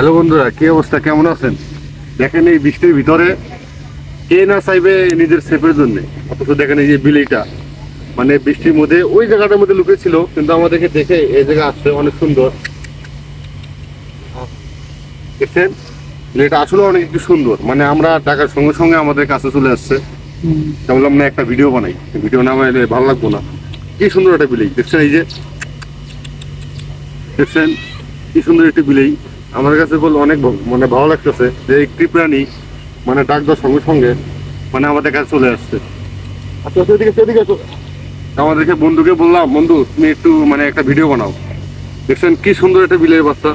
Hello বন্ধুরা কি অবস্থা? কেমন আছেন? দেখেন এই বৃষ্টির ভিতরে কে না চাইবে নিজের সেফের জন্য? অথচ দেখেন এই যে বিলিটা মানে বৃষ্টির মধ্যে ওই জায়গাটার মধ্যে লুকিয়ে ছিল কিন্তু আমাদেরকে দেখে এই জায়গা আসছে অনেক সুন্দর। দেখছেন? বিলিটা আসলে অনেক একটু সুন্দর। মানে আমরা টাকার সঙ্গে সঙ্গে আমাদের কাছে চলে আসছে। তা বললাম না একটা ভিডিও বানাই। ভিডিও না বানাইলে ভালো লাগবো না। কি সুন্দর একটা বিলেই দেখছেন এই যে? দেখছেন? কি সুন্দর একটি বিলেই আমার কাছে বল অনেক মানে ভালো লাগতেছে যে একটি প্রাণী মানে ডাক দেওয়ার সঙ্গে সঙ্গে মানে আমাদের কাছে চলে আসছে। আচ্ছা আচ্ছা। আমাদেরকে বন্ধুকে বললাম বন্ধু তুমি একটু মানে একটা ভিডিও বানাও। দেখছেন কি সুন্দর একটা বিলের বাচ্চা।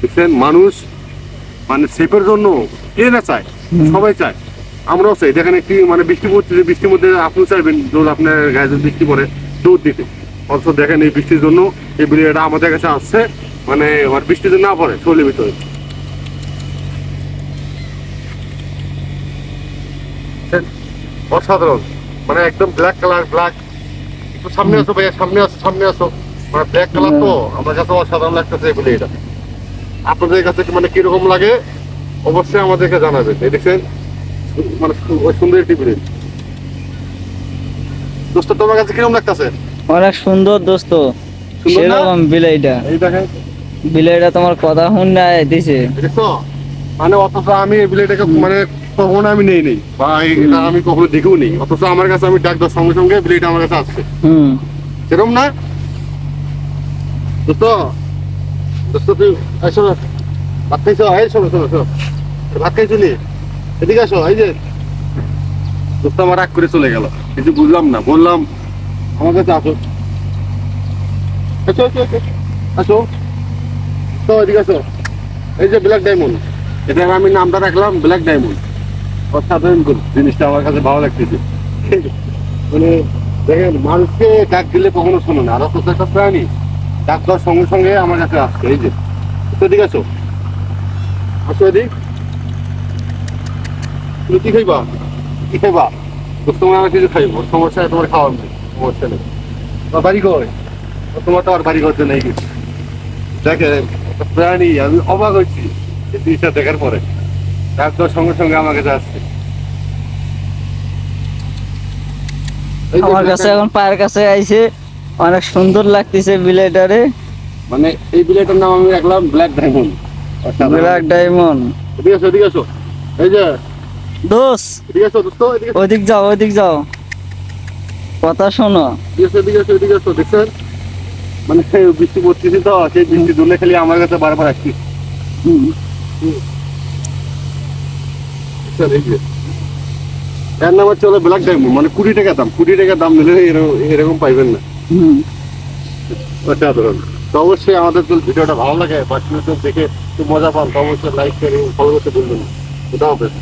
দেখছেন মানুষ মানে সেফের জন্য কে না চায়? সবাই চায়। আমরাও চাই। দেখেন একটি মানে বৃষ্টি পড়ছে বৃষ্টির মধ্যে আপনি চাইবেন যদি আপনার গায়ে বৃষ্টি পড়ে দৌড় দিতে। অথচ দেখেন এই বৃষ্টির জন্য এই বিলিয়াটা আমাদের কাছে আসছে। মানে আমার বৃষ্টি যদি না পড়ে শরীরের ভিতরে। অসাধারণ। মানে একদম ব্ল্যাক কালার ব্ল্যাক একটু সামনে আসো ভাইয়া সামনে আসো সামনে আসো। মানে ব্ল্যাক কালার তো আমার কাছে অসাধারণ লাগতেছে এই বিলিয়াটা আপনাদের কাছে মানে কীরকম লাগে? অবশ্যই আমাদেরকে জানাবেন এই দেখছেন? মানে ওই সুন্দর একটি বিলিয়ান দোস্ত তোমার কাছে কীরকম লাগতেছে? অনেক সুন্দর দোস্ত। সুন্দর না? সেরকম বিলাইটা। এই দেখেন। বিলাইটা তোমার কথা শুনে দিছে। মানে অথচ আমি এই বিলেটাকে মানে কখনো আমি নেই নেই। বা এটা আমি কখনো দেখেও নেই। অথচ আমার কাছে আমি ডাক দেওয়ার সঙ্গে সঙ্গে বিলেটা আমার কাছে আসছে। হুম। সেরকম না? দোস্ত দোস্ত তুই আসো ভাত খাইছো? এই শোনো শোনো শোনো। ভাত খাইছো নি? এদিকে আসো এই যে। দোস্ত আমার রাগ করে চলে গেল। কিছু বুঝলাম না বললাম আমার কাছে আসো। আসো আসো আসো। আসো। তো এদিকে আসো। এই যে ব্ল্যাক ডায়মন্ড এটার আমি নামটা রাখলাম ব্ল্যাক ডায়মন্ড অসাধারণ জিনিসটা আমার কাছে ভালো লাগতেছে। মানে দেখেন মানুষকে ডাক দিলে কখনো শোনো না। আর অথচ একটা প্রাণী ডাক দেওয়ার সঙ্গে সঙ্গে আমার কাছে আসছে এই যে। তো এদিকে আসো। আসো এদিক। তুমি কি খাইবা? কি খাইবা? তোমার আমার কিছু খাইবো। সমস্যা তোমার খাওয়ার নেই। সমস্যা নেই বাড়ি ও, তোমার তো আর বাড়ি করতে নেই কিছু। দেখেন প্রাণী আমি অবাক হচ্ছি এই জিনিসটা দেখার পরে। ডাক দেওয়ার সঙ্গে সঙ্গে আমার কাছে আসছে আমার কাছে এখন পায়ের কাছে আইছে। অনেক সুন্দর লাগতেছে বিলাইটারে মানে এই বিলেটের নাম আমি রাখলাম ব্ল্যাক ডায়মন্ড ব্ল্যাক ডায়মন্ড এদিকে আসো এদিকে আসো এই যে দোষ এদিকে আসো দোস্ত ওদিক যাও ওদিক যাও। কথা শোনো। এদিকে আসো এদিকে আসো এদিকে আসো দেখছেন? মানে বৃষ্টি পড়তেছি তো সেই বৃষ্টি দুলে খালি আমার কাছে বারবার আসছি। এর নাম হচ্ছে হলো ব্ল্যাক ডায়মন্ড মানে কুড়ি টাকা দাম কুড়ি টাকা দাম নিলে এরকম পাইবেন না। হুম। অসাধারণ তো অবশ্যই আমাদের যদি ভিডিওটা ভালো লাগে বা দেখে একটু মজা পান তো অবশ্যই লাইক করে ফলো করতে ভুলবেন না। খুদা হাফেজ।